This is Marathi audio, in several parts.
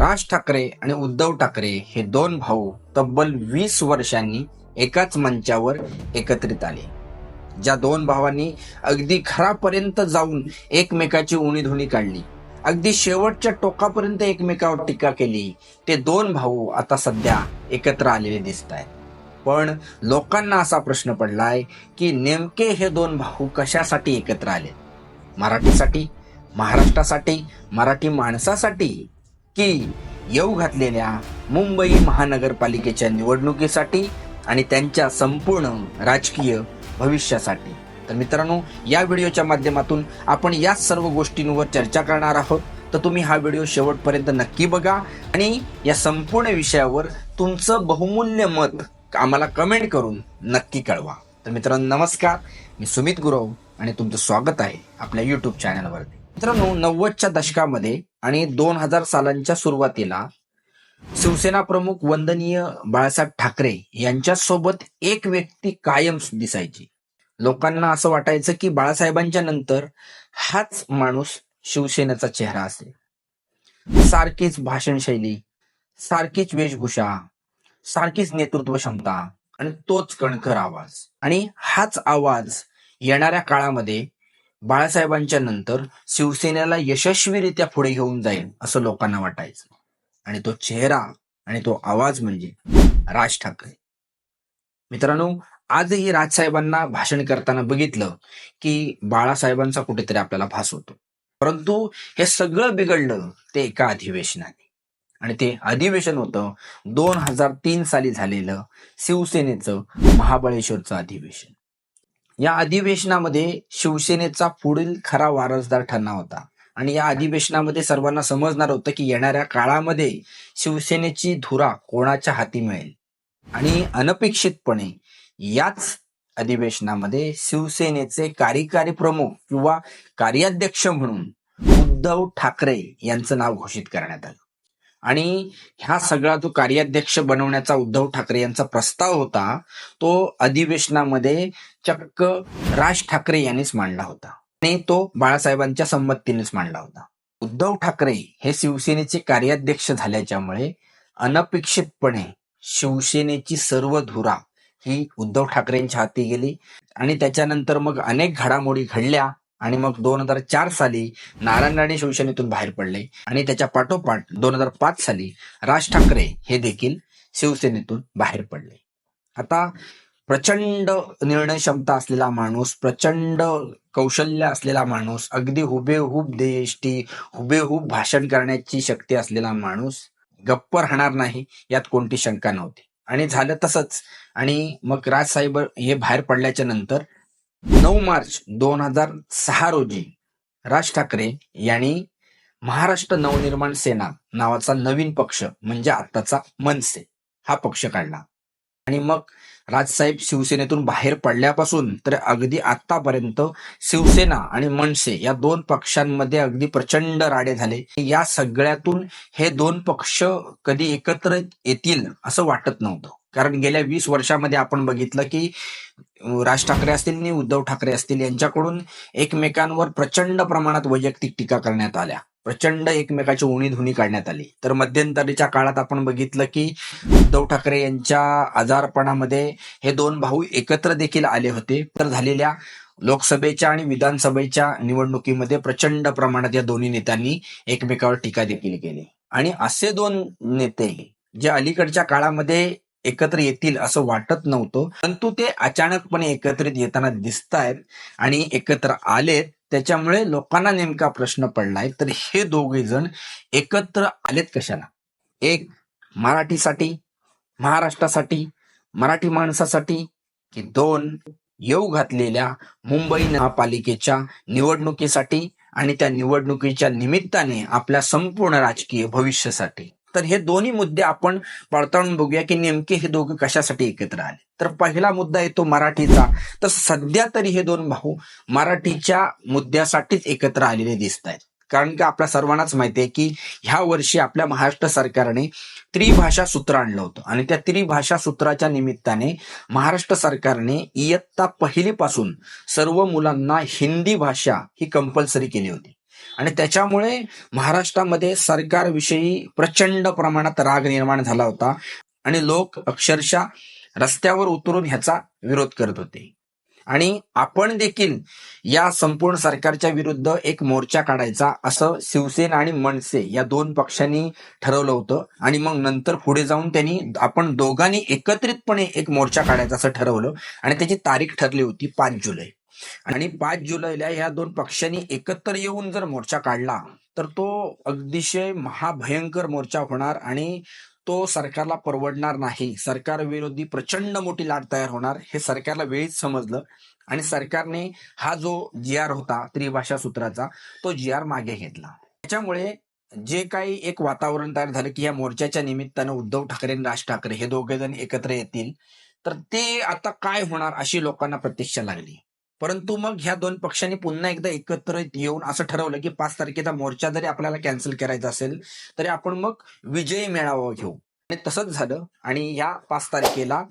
राज ठाकरे आणि उद्धव ठाकरे हे दोन भाऊ तब्बल वीस वर्षांनी एकाच मंचावर एकत्रित आले. ज्या दोन भावांनी अगदी घरापर्यंत जाऊन एकमेकाची उणीधुणी काढली. अगदी शेवटच्या टोकापर्यंत एकमेकावर टीका केली. ते दोन भाऊ आता सध्या एकत्र आलेले दिसत आहेत. पण लोकांना असा प्रश्न पडलाय की नेमके हे दोन भाऊ कशासाठी एकत्र आले मराठीसाठी महाराष्ट्रासाठी मराठी माणसासाठी? की येऊ घातलेल्या मुंबई महानगरपालिकेच्या निवडणुकीसाठी आणि त्यांच्या संपूर्ण राजकीय भविष्यासाठी. तर मित्रांनो या व्हिडिओच्या माध्यमातून आपण या सर्व गोष्टींवर चर्चा करणार आहोत. तर तुम्ही हा व्हिडिओ शेवटपर्यंत नक्की बघा आणि या संपूर्ण विषयावर तुमचं बहुमूल्य मत आम्हाला कमेंट करून नक्की कळवा. तर मित्रांनो नमस्कार. मी सुमित गुरव आणि तुमचं स्वागत आहे आपल्या यूट्यूब चॅनलवरती मित्रांनो नव्वदच्या दशकामध्ये आणि दोन हजार सालांच्या सुरुवातीला शिवसेना प्रमुख वंदनीय बाळासाहेब ठाकरे यांच्यासोबत एक व्यक्ती कायम दिसायची. लोकांना असं वाटायचं की बाळासाहेबांच्या नंतर हाच माणूस शिवसेनेचा चेहरा असेल. सारखीच भाषणशैली सारखीच वेशभूषा सारखीच नेतृत्व क्षमता आणि तोच कणखर आवाज. आणि हाच आवाज येणाऱ्या काळामध्ये बाळासाहेबांच्या नंतर शिवसेनेला यशस्वीरित्या पुढे घेऊन जाईल असं लोकांना वाटायचं. आणि तो चेहरा आणि तो आवाज म्हणजे राज ठाकरे. मित्रांनो आजही राजसाहेबांना भाषण करताना बघितलं की बाळासाहेबांचा कुठेतरी आपल्याला भास होतो. परंतु हे सगळं बिघडलं ते एका अधिवेशनाने. आणि ते अधिवेशन होतं दोन हजार तीन साली झालेलं शिवसेनेचं महाबळेश्वरचं अधिवेशन. या अधिवेशनामध्ये शिवसेनेचा पुढील खरा वारसदार ठरणार होता. आणि या अधिवेशनामध्ये सर्वांना समजणार होतं की येणाऱ्या काळामध्ये शिवसेनेची धुरा कोणाच्या हाती मिळेल? आणि अनपेक्षितपणे याच अधिवेशनामध्ये शिवसेनेचे कार्यकारी प्रमुख किंवा कार्याध्यक्ष म्हणून उद्धव ठाकरे यांचं नाव घोषित करण्यात आलं. आणि ह्या सगळा जो कार्याध्यक्ष बनवण्याचा उद्धव ठाकरे यांचा प्रस्ताव होता तो अधिवेशनामध्ये चक्क राज ठाकरे यांनीच मांडला होता. आणि तो बाळासाहेबांच्या संमतीनेच मांडला होता. उद्धव ठाकरे हे शिवसेनेचे कार्याध्यक्ष झाल्याच्यामुळे अनपेक्षितपणे शिवसेनेची सर्व धुरा ही उद्धव ठाकरेंच्या हाती गेली. आणि त्याच्यानंतर मग अनेक घडामोडी घडल्या. आणि मग दोन हजार चार साली नारायण राणे शिवसेनेतून बाहेर पडले आणि त्याच्या पाठोपाठ दोन हजार पाच साली राज ठाकरे हे देखील शिवसेनेतून बाहेर पडले. आता प्रचंड निर्णय क्षमता असलेला माणूस प्रचंड कौशल्य असलेला माणूस अगदी हुबेहूब देष्टी हुबेहूब भाषण करण्याची शक्ती असलेला माणूस गप्प राहणार नाही यात कोणती शंका नव्हती. आणि झालं तसंच. आणि मग राजसाहेब हे बाहेर पडल्याच्या नंतर नऊ मार्च दोन हजार सहा रोजी राज ठाकरे यांनी महाराष्ट्र नवनिर्माण सेना नावाचा नवीन पक्ष म्हणजे आत्ताचा मनसे हा पक्ष काढला. आणि मग राजसाहेब शिवसेनेतून बाहेर पडल्यापासून तर अगदी आतापर्यंत शिवसेना आणि मनसे या दोन पक्षांमध्ये अगदी प्रचंड राडे झाले. या सगळ्यातून हे दोन पक्ष कधी एकत्र येतील असं वाटत नव्हतं. कारण गेल्या वीस वर्षामध्ये आपण बघितलं की राज ठाकरे असतील आणि उद्धव ठाकरे असतील यांच्याकडून एकमेकांवर प्रचंड प्रमाणात वैयक्तिक टीका करण्यात आल्या. प्रचंड एकमेकाची उणी धुणी काढण्यात आली. तर मध्यंतरीच्या काळात आपण बघितलं की उद्धव ठाकरे यांच्या आजारपणामध्ये हे दोन भाऊ एकत्र देखील आले होते. तर झालेल्या लोकसभेच्या आणि विधानसभेच्या निवडणुकीमध्ये प्रचंड प्रमाणात या दोन्ही नेत्यांनी एकमेकावर टीका देखील केली. आणि असे दोन नेते जे अलीकडच्या काळामध्ये एकत्र येतील असं वाटत नव्हतं. परंतु ते अचानकपणे एकत्रित येताना दिसत आहेत आणि एकत्र आलेत. त्याच्यामुळे लोकांना नेमका प्रश्न पडलाय. तर हे दोघे जण एकत्र आलेत कशाला? एक मराठीसाठी महाराष्ट्रासाठी मराठी माणसासाठी की दोन येऊ घातलेल्या मुंबई महापालिकेच्या निवडणुकीसाठी आणि त्या निवडणुकीच्या निमित्ताने आपल्या संपूर्ण राजकीय भविष्यासाठी? तर हे दोन्ही मुद्दे आपण पडताळून बघूया की नेमके हे दोघे कशासाठी एकत्र आले. तर पहिला मुद्दा येतो मराठीचा. तर सध्या तरी हे दोन भाऊ मराठीच्या मुद्द्यासाठीच एकत्र आलेले दिसत आहेत. कारण की आपल्या सर्वांनाच माहिती आहे की ह्या वर्षी आपल्या महाराष्ट्र सरकारने त्रिभाषा सूत्र आणलं होतं. आणि त्या त्रिभाषा सूत्राच्या निमित्ताने महाराष्ट्र सरकारने इयत्ता पहिलीपासून सर्व मुलांना हिंदी भाषा ही कंपल्सरी केली होती. आणि त्याच्यामुळे महाराष्ट्रामध्ये सरकारविषयी प्रचंड प्रमाणात राग निर्माण झाला होता. आणि लोक अक्षरशः रस्त्यावर उतरून ह्याचा विरोध करत होते. आणि आपण देखील या संपूर्ण सरकारच्या विरुद्ध एक मोर्चा काढायचा असं शिवसेना आणि मनसे या दोन पक्षांनी ठरवलं होतं. आणि मग नंतर पुढे जाऊन त्यांनी आपण दोघांनी एकत्रितपणे एक मोर्चा काढायचा असं ठरवलं. आणि त्याची तारीख ठरली होती पाच जुलै. आणि पाच जुलैला या दोन पक्षांनी एकत्र येऊन जर मोर्चा काढला तर तो अतिशय महाभयंकर मोर्चा होणार आणि तो सरकारला परवडणार नाही. सरकार विरोधी प्रचंड मोठी लाट तयार होणार हे सरकारला वेळीच समजलं. आणि सरकारने हा जो जी आर होता त्रिभाषा सूत्राचा तो जी आर मागे घेतला. त्याच्यामुळे जे काही एक वातावरण तयार झालं की या मोर्चाच्या निमित्तानं उद्धव ठाकरे आणि राज ठाकरे हे दोघे जण एकत्र येतील तर ते आता काय होणार अशी लोकांना प्रतीक्षा लागली. परंतु मग ह्या दोन पक्षांनी पुन्हा एकदा एकत्र येऊन असं ठरवलं की पाच तारखेचा मोर्चा जरी आपल्याला कॅन्सल करायचा असेल तरी आपण मग विजयी मेळावा घेऊ. आणि तसंच झालं. आणि या पाच तारखेला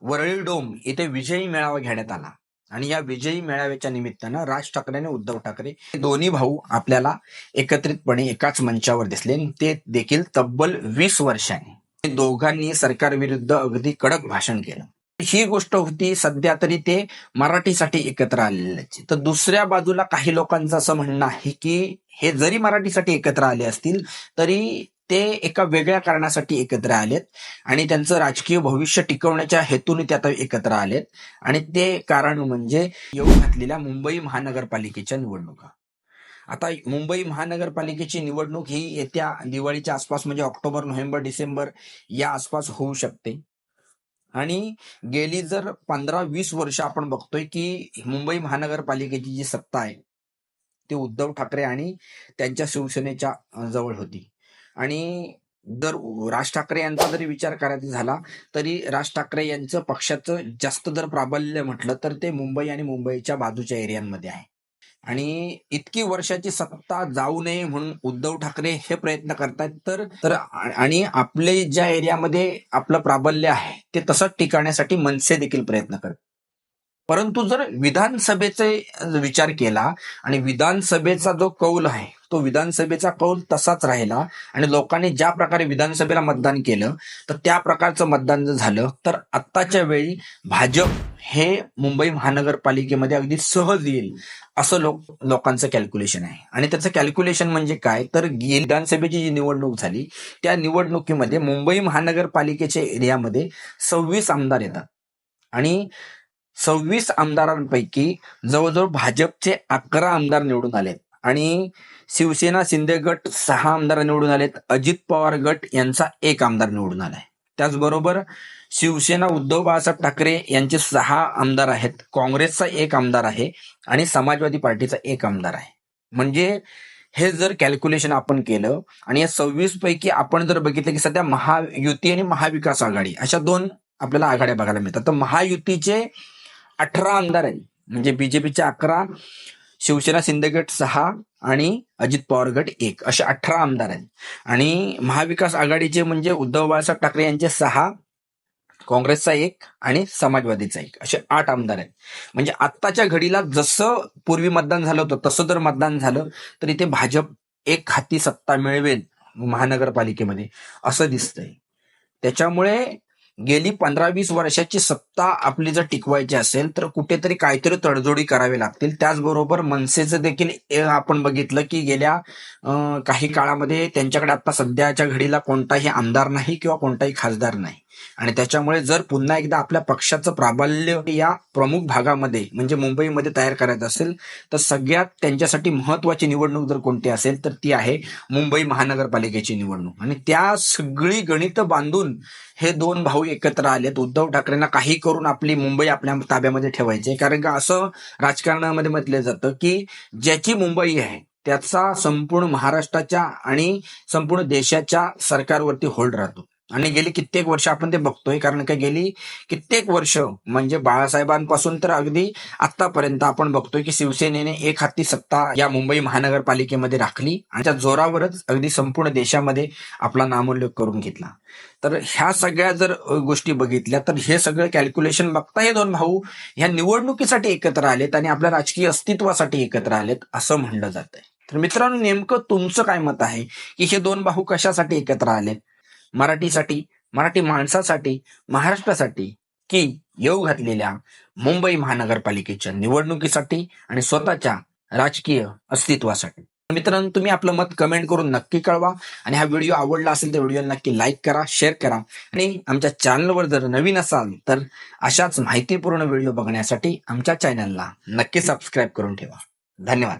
वरळी डोम इथे विजयी मेळावा घेण्यात आला. आणि या विजयी मेळाव्याच्या निमित्तानं राज ठाकरे आणि उद्धव ठाकरे हे दोन्ही भाऊ आपल्याला एकत्रितपणे एकाच मंचावर दिसले. आणि ते देखील तब्बल वीस वर्षांनी. दोघांनी सरकारविरुद्ध अगदी कडक भाषण केलं. ही गोष्ट होती सध्या तरी ते मराठीसाठी एकत्र आलेले तर दुसऱ्या बाजूला काही लोकांचं असं म्हणणं आहे की हे जरी मराठीसाठी एकत्र आले असतील तरी ते एका वेगळ्या कारणासाठी एकत्र आलेत आणि त्यांचं राजकीय भविष्य टिकवण्याच्या हेतूने ते आता एकत्र आलेत. आणि ते कारण म्हणजे येऊ घातलेल्या मुंबई महानगरपालिकेच्या निवडणुका. आता मुंबई महानगरपालिकेची निवडणूक ही येत्या दिवाळीच्या आसपास म्हणजे ऑक्टोबर नोव्हेंबर डिसेंबर या आसपास होऊ शकते. आणि गेली जर पंधरा वीस वर्ष आपण बघतोय की मुंबई महानगरपालिकेची जी सत्ता आहे ती उद्धव ठाकरे आणि त्यांच्या शिवसेनेच्या जवळ होती. आणि जर राज ठाकरे यांचा जरी विचार करायचा झाला तरी राज ठाकरे यांचं पक्षाचं जास्त जर प्राबल्य म्हटलं तर ते मुंबई आणि मुंबईच्या बाजूच्या एरियांमध्ये आहे. आणि इतकी वर्षाची सत्ता जाऊ नये म्हणून उद्धव ठाकरे हे प्रयत्न करतात तर तर आणि आपले ज्या एरियामध्ये आपलं प्राबल्य आहे ते तसंच टिकवण्यासाठी मनसे देखील प्रयत्न करत. परंतु जर विधानसभेचे विचार केला आणि विधानसभेचा जो कौल आहे तो विधानसभेचा कौल तसाच राहिला आणि लोकांनी ज्या प्रकारे विधानसभेला मतदान केलं तर त्या प्रकारचं मतदान जर झालं तर आत्ताच्या वेळी भाजप हे मुंबई महानगरपालिकेमध्ये अगदी सहज येईल असं लोक लोकांचं कॅल्क्युलेशन आहे. आणि त्याचं कॅल्क्युलेशन म्हणजे काय? तर विधानसभेची जी निवडणूक झाली त्या निवडणुकीमध्ये मुंबई महानगरपालिकेच्या एरियामध्ये सव्वीस आमदार येतात. आणि सव्वीस आमदारांपैकी जवळजवळ भाजपचे अकरा आमदार निवडून आलेत. आणि शिवसेना शिंदे गट सहा आमदार निवडून आलेत. अजित पवार गट यांचा एक आमदार निवडून आलाय. त्याचबरोबर शिवसेना उद्धव बाळासाहेब ठाकरे यांचे सहा आमदार आहेत. काँग्रेसचा एक आमदार आहे आणि समाजवादी पार्टीचा एक आमदार आहे. म्हणजे हे जर कॅल्क्युलेशन आपण केलं आणि या सव्वीस पैकी आपण जर बघितलं की सध्या महायुती आणि महाविकास आघाडी अशा दोन आपल्याला आघाड्या बघायला मिळतात. तर महायुतीचे अठरा आमदार आहेत. म्हणजे बीजेपीचे अकरा शिवसेना शिंदे गट सहा आणि अजित पवार गट एक असे अठरा आमदार आहेत. आणि महाविकास आघाडीचे म्हणजे उद्धव बाळासाहेब ठाकरे यांचे सहा काँग्रेसचा एक आणि समाजवादीचा एक असे आठ आमदार आहेत. म्हणजे आत्ताच्या घडीला जसं पूर्वी मतदान झालं होतं तसं जर मतदान झालं तर इथे भाजप एक हाती सत्ता मिळवेल महानगरपालिकेमध्ये असं दिसतंय. त्याच्यामुळे गेली पंधरा वीस वर्षाची सत्ता आपली जर टिकवायची असेल तर कुठेतरी काहीतरी तडजोडी करावी लागतील. त्याचबरोबर मनसेचं देखील आपण बघितलं की गेल्या काही काळामध्ये त्यांच्याकडे आता सध्याच्या घडीला कोणताही आमदार नाही किंवा कोणताही खासदार नाही. आणि त्याच्यामुळे जर पुन्हा एकदा आपल्या पक्षाचं प्राबल्य या प्रमुख भागामध्ये म्हणजे मुंबईमध्ये तयार करायचं असेल तर सगळ्यात त्यांच्यासाठी महत्वाची निवडणूक जर कोणती असेल तर ती आहे मुंबई महानगरपालिकेची निवडणूक. आणि त्या सगळी गणित बांधून हे दोन भाऊ एकत्र आलेत. उद्धव ठाकरेंना काही करून आपली मुंबई आपल्या ताब्यामध्ये ठेवायची कारण का असं राजकारणामध्ये म्हटलं जातं की ज्याची मुंबई आहे त्याचा संपूर्ण महाराष्ट्राच्या आणि संपूर्ण देशाच्या सरकारवरती होल्ड राहतो. आणि गेली कित्येक वर्ष आपण ते बघतोय. कारण का गेली कित्येक वर्ष म्हणजे बाळासाहेबांपासून तर अगदी आतापर्यंत आपण बघतोय की शिवसेनेने एक हाती सत्ता या मुंबई महानगरपालिकेमध्ये राखली आणि त्या जोरावरच अगदी संपूर्ण देशामध्ये आपला नामोल्लेख करून घेतला. तर ह्या सगळ्या जर गोष्टी बघितल्या तर हे सगळं कॅल्क्युलेशन बघता हे दोन भाऊ ह्या निवडणुकीसाठी एकत्र आलेत आणि आपल्या राजकीय अस्तित्वासाठी एकत्र आलेत असं म्हणलं जात तर मित्रांनो नेमकं तुमचं काय मत आहे की हे दोन भाऊ कशासाठी एकत्र आलेत? मराठीसाठी मराठी माणसासाठी महाराष्ट्रासाठी की येऊ घातलेल्या मुंबई महानगरपालिकेच्या निवडणुकीसाठी आणि स्वतःच्या राजकीय अस्तित्वासाठी. मित्रांनो तुम्ही आपलं मत कमेंट करून नक्की कळवा आणि हा व्हिडिओ आवडला असेल तर व्हिडिओ नक्की लाईक करा शेअर करा आणि आमच्या चॅनलवर जर नवीन असाल तर अशाच माहितीपूर्ण व्हिडिओ बघण्यासाठी आमच्या चॅनलला नक्की सबस्क्राईब करून ठेवा. धन्यवाद.